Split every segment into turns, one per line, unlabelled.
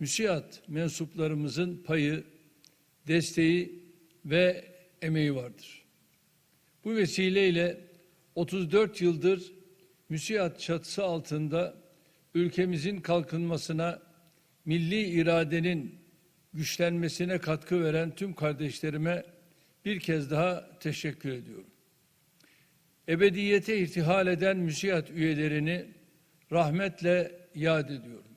müsiat mensuplarımızın payı, desteği ve emeği vardır. Bu vesileyle 34 yıldır müsiat çatısı altında ülkemizin kalkınmasına, milli iradenin güçlenmesine katkı veren tüm kardeşlerime bir kez daha teşekkür ediyorum. Ebediyete irtihal eden müsiat üyelerini rahmetle yad ediyorum.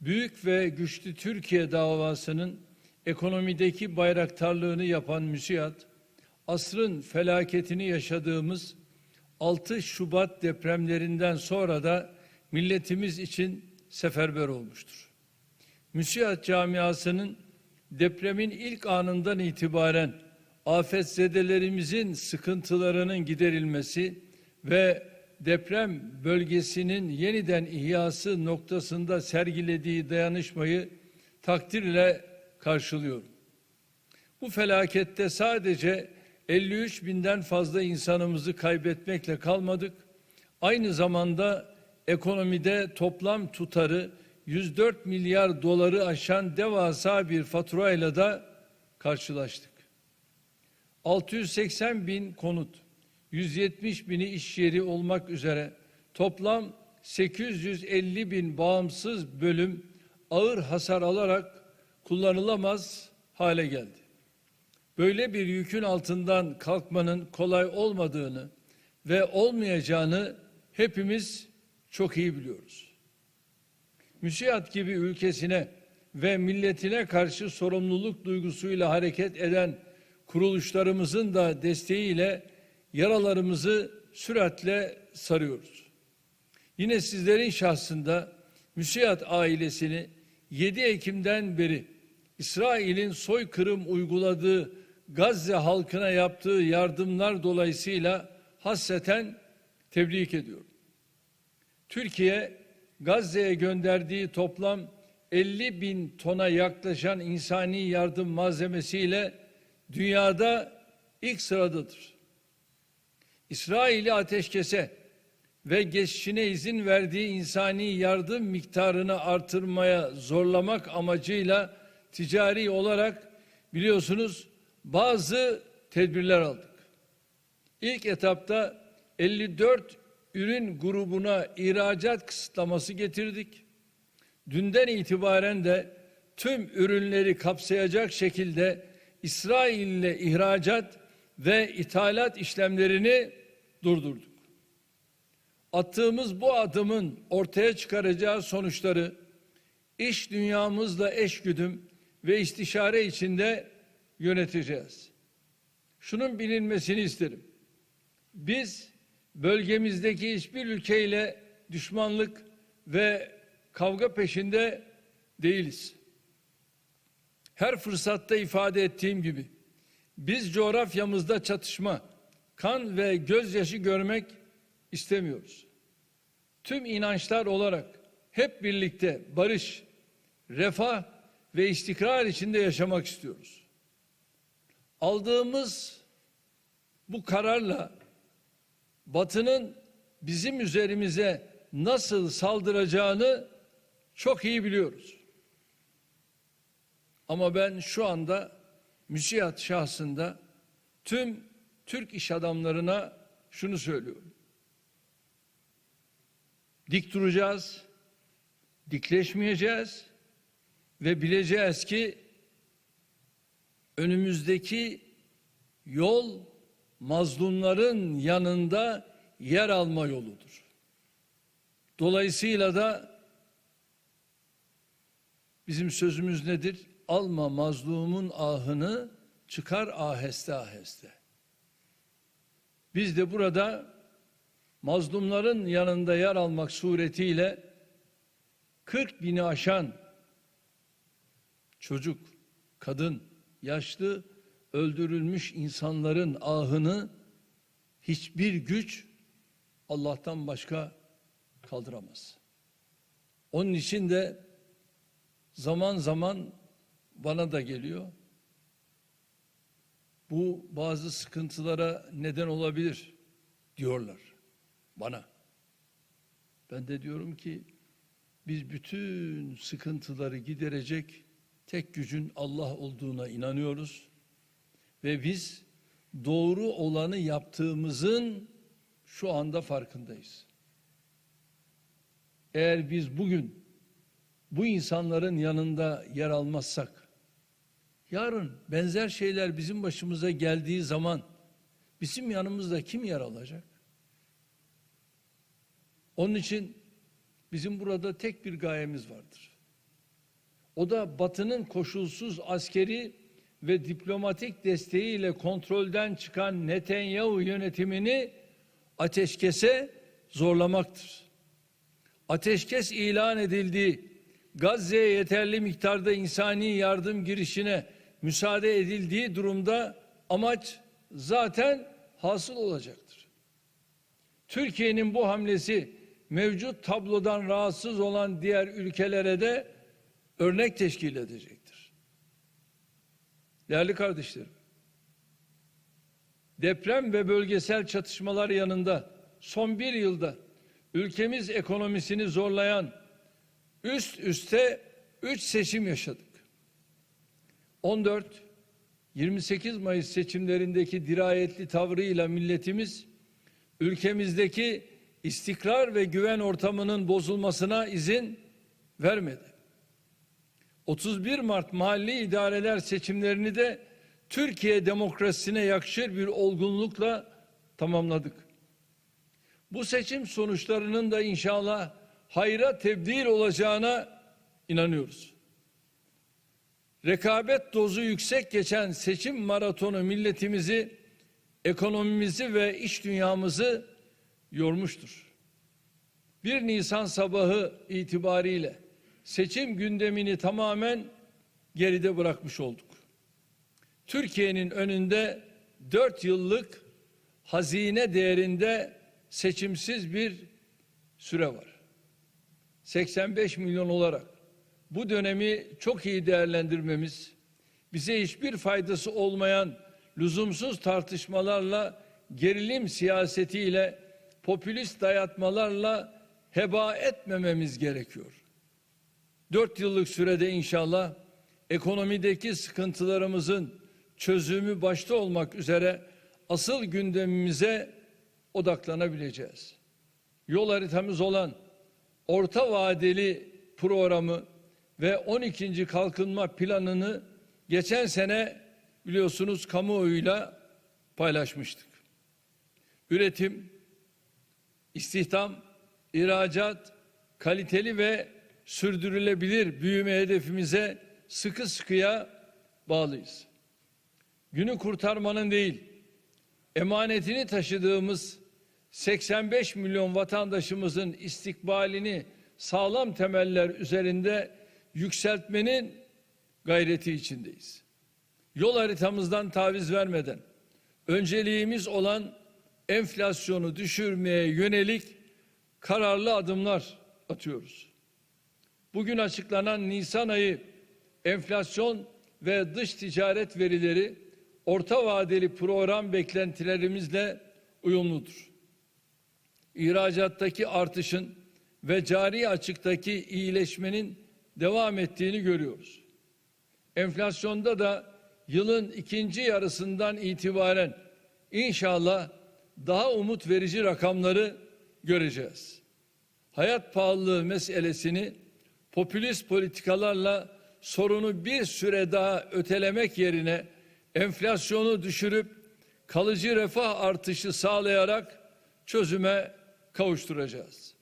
Büyük ve güçlü Türkiye davasının ekonomideki bayraktarlığını yapan müsiat, asrın felaketini yaşadığımız 6 Şubat depremlerinden sonra da milletimiz için seferber olmuştur. Müsiat camiasının depremin ilk anından itibaren afetzedelerimizin sıkıntılarının giderilmesi ve deprem bölgesinin yeniden ihyası noktasında sergilediği dayanışmayı takdirle karşılıyorum. Bu felakette sadece 53 binden fazla insanımızı kaybetmekle kalmadık. Aynı zamanda ekonomide toplam tutarı 104 milyar doları aşan devasa bir faturayla da karşılaştık. 680 bin konut, 170 bini iş yeri olmak üzere toplam 850 bin bağımsız bölüm ağır hasar alarak kullanılamaz hale geldi. Böyle bir yükün altından kalkmanın kolay olmadığını ve olmayacağını hepimiz çok iyi biliyoruz. Müsiat gibi ülkesine ve milletine karşı sorumluluk duygusuyla hareket eden kuruluşlarımızın da desteğiyle yaralarımızı süratle sarıyoruz. Yine sizlerin şahsında Müsiat ailesini 7 Ekim'den beri İsrail'in soykırım uyguladığı Gazze halkına yaptığı yardımlar dolayısıyla hasreten tebrik ediyorum. Türkiye Gazze'ye gönderdiği toplam 50 bin tona yaklaşan insani yardım malzemesiyle dünyada ilk sıradadır. İsrail'i ateşkese ve geçişine izin verdiği insani yardım miktarını artırmaya zorlamak amacıyla ticari olarak biliyorsunuz bazı tedbirler aldık. İlk etapta 54 ürün grubuna ihracat kısıtlaması getirdik. Dünden itibaren de tüm ürünleri kapsayacak şekilde İsrail ile ihracat ve ithalat işlemlerini durdurduk. Attığımız bu adımın ortaya çıkaracağı sonuçları iş dünyamızla eşgüdüm ve istişare içinde yöneteceğiz. Şunun bilinmesini isterim. Biz bölgemizdeki hiçbir ülkeyle düşmanlık ve kavga peşinde değiliz. Her fırsatta ifade ettiğim gibi biz coğrafyamızda çatışma, kan ve gözyaşı görmek istemiyoruz. Tüm inançlar olarak hep birlikte barış, refah ve istikrar içinde yaşamak istiyoruz. Aldığımız bu kararla Batı'nın bizim üzerimize nasıl saldıracağını çok iyi biliyoruz. Ama ben şu anda müsiyat şahsında tüm Türk iş adamlarına şunu söylüyorum. Dik duracağız, dikleşmeyeceğiz ve bileceğiz ki önümüzdeki yol mazlumların yanında yer alma yoludur. Dolayısıyla da bizim sözümüz nedir? Alma mazlumun ahını çıkar aheste aheste. Biz de burada mazlumların yanında yer almak suretiyle 40 bini aşan çocuk, kadın, yaşlı öldürülmüş insanların ahını hiçbir güç Allah'tan başka kaldıramaz. Onun için de zaman zaman bana da geliyor. Bu bazı sıkıntılara neden olabilir diyorlar bana. Ben de diyorum ki biz bütün sıkıntıları giderecek tek gücün Allah olduğuna inanıyoruz. Ve biz doğru olanı yaptığımızın şu anda farkındayız. Eğer biz bugün bu insanların yanında yer almazsak, yarın benzer şeyler bizim başımıza geldiği zaman bizim yanımızda kim yer alacak? Onun için bizim burada tek bir gayemiz vardır. O da Batı'nın koşulsuz askeri ve diplomatik desteğiyle kontrolden çıkan Netanyahu yönetimini ateşkese zorlamaktır. Ateşkes ilan edildiği Gazze'ye yeterli miktarda insani yardım girişine müsaade edildiği durumda amaç zaten hasıl olacaktır. Türkiye'nin bu hamlesi mevcut tablodan rahatsız olan diğer ülkelere de örnek teşkil edecektir. Değerli kardeşlerim, deprem ve bölgesel çatışmalar yanında son bir yılda ülkemiz ekonomisini zorlayan üst üste üç seçim yaşadık. 14 28 Mayıs seçimlerindeki dirayetli tavrıyla milletimiz ülkemizdeki istikrar ve güven ortamının bozulmasına izin vermedi. 31 Mart mahalli idareler seçimlerini de Türkiye demokrasisine yakışır bir olgunlukla tamamladık. Bu seçim sonuçlarının da inşallah hayra tebdil olacağına inanıyoruz. Rekabet dozu yüksek geçen seçim maratonu milletimizi, ekonomimizi ve iş dünyamızı yormuştur. 1 Nisan sabahı itibariyle seçim gündemini tamamen geride bırakmış olduk. Türkiye'nin önünde 4 yıllık hazine değerinde seçimsiz bir süre var. 85 milyon olarak bu dönemi çok iyi değerlendirmemiz, bize hiçbir faydası olmayan lüzumsuz tartışmalarla, gerilim siyasetiyle, popülist dayatmalarla heba etmememiz gerekiyor. Dört yıllık sürede inşallah ekonomideki sıkıntılarımızın çözümü başta olmak üzere asıl gündemimize odaklanabileceğiz. Yol haritamız olan orta vadeli programı ve 12. kalkınma planını geçen sene biliyorsunuz kamuoyuyla paylaşmıştık. Üretim, istihdam, ihracat, kaliteli ve sürdürülebilir büyüme hedefimize sıkı sıkıya bağlıyız. Günü kurtarmanın değil, emanetini taşıdığımız 85 milyon vatandaşımızın istikbalini sağlam temeller üzerinde yükseltmenin gayreti içindeyiz. Yol haritamızdan taviz vermeden önceliğimiz olan enflasyonu düşürmeye yönelik kararlı adımlar atıyoruz. Bugün açıklanan Nisan ayı enflasyon ve dış ticaret verileri orta vadeli program beklentilerimizle uyumludur. İhracattaki artışın ve cari açıktaki iyileşmenin devam ettiğini görüyoruz. Enflasyonda da yılın ikinci yarısından itibaren inşallah daha umut verici rakamları göreceğiz. Hayat pahalılığı meselesini popülist politikalarla sorunu bir süre daha ötelemek yerine enflasyonu düşürüp kalıcı refah artışı sağlayarak çözüme kavuşturacağız.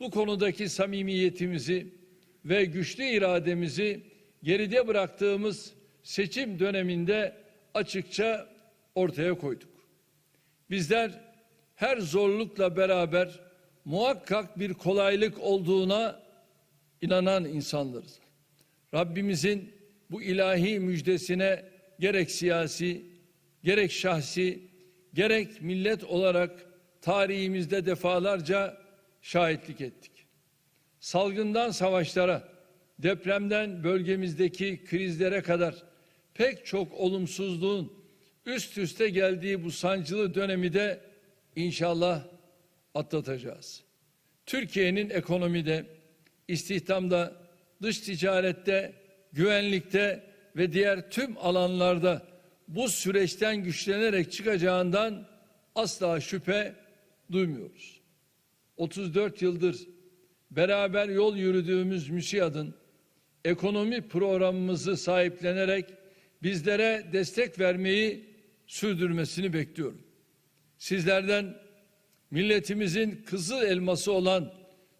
Bu konudaki samimiyetimizi ve güçlü irademizi geride bıraktığımız seçim döneminde açıkça ortaya koyduk. Bizler her zorlukla beraber muhakkak bir kolaylık olduğuna inanan insanlarız. Rabbimizin bu ilahi müjdesine gerek siyasi, gerek şahsi, gerek millet olarak tarihimizde defalarca şahitlik ettik. Salgından savaşlara, depremden bölgemizdeki krizlere kadar pek çok olumsuzluğun üst üste geldiği bu sancılı dönemi de inşallah atlatacağız. Türkiye'nin ekonomide istihdamda, dış ticarette, güvenlikte ve diğer tüm alanlarda bu süreçten güçlenerek çıkacağından asla şüphe duymuyoruz. 34 yıldır beraber yol yürüdüğümüz MÜSİAD'ın ekonomi programımızı sahiplenerek bizlere destek vermeyi sürdürmesini bekliyorum. Sizlerden milletimizin kızıl elması olan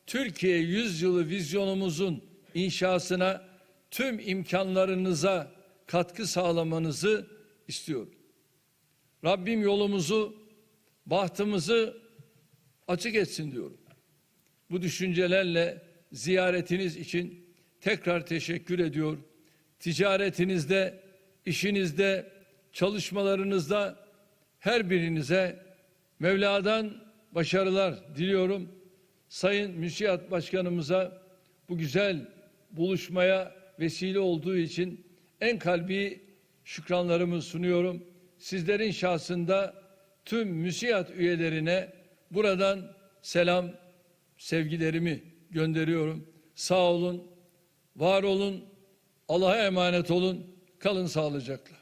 Türkiye yüzyılı vizyonumuzun inşasına tüm imkanlarınıza katkı sağlamanızı istiyorum. Rabbim yolumuzu, bahtımızı açık etsin diyorum. Bu düşüncelerle ziyaretiniz için tekrar teşekkür ediyor. Ticaretinizde, işinizde, çalışmalarınızda her birinize Mevla'dan başarılar diliyorum. Sayın Müsiyat Başkanımıza bu güzel buluşmaya vesile olduğu için en kalbi şükranlarımı sunuyorum. Sizlerin şahsında tüm müsiyat üyelerine buradan selam, sevgilerimi gönderiyorum. Sağ olun, var olun, Allah'a emanet olun, kalın sağlıcakla.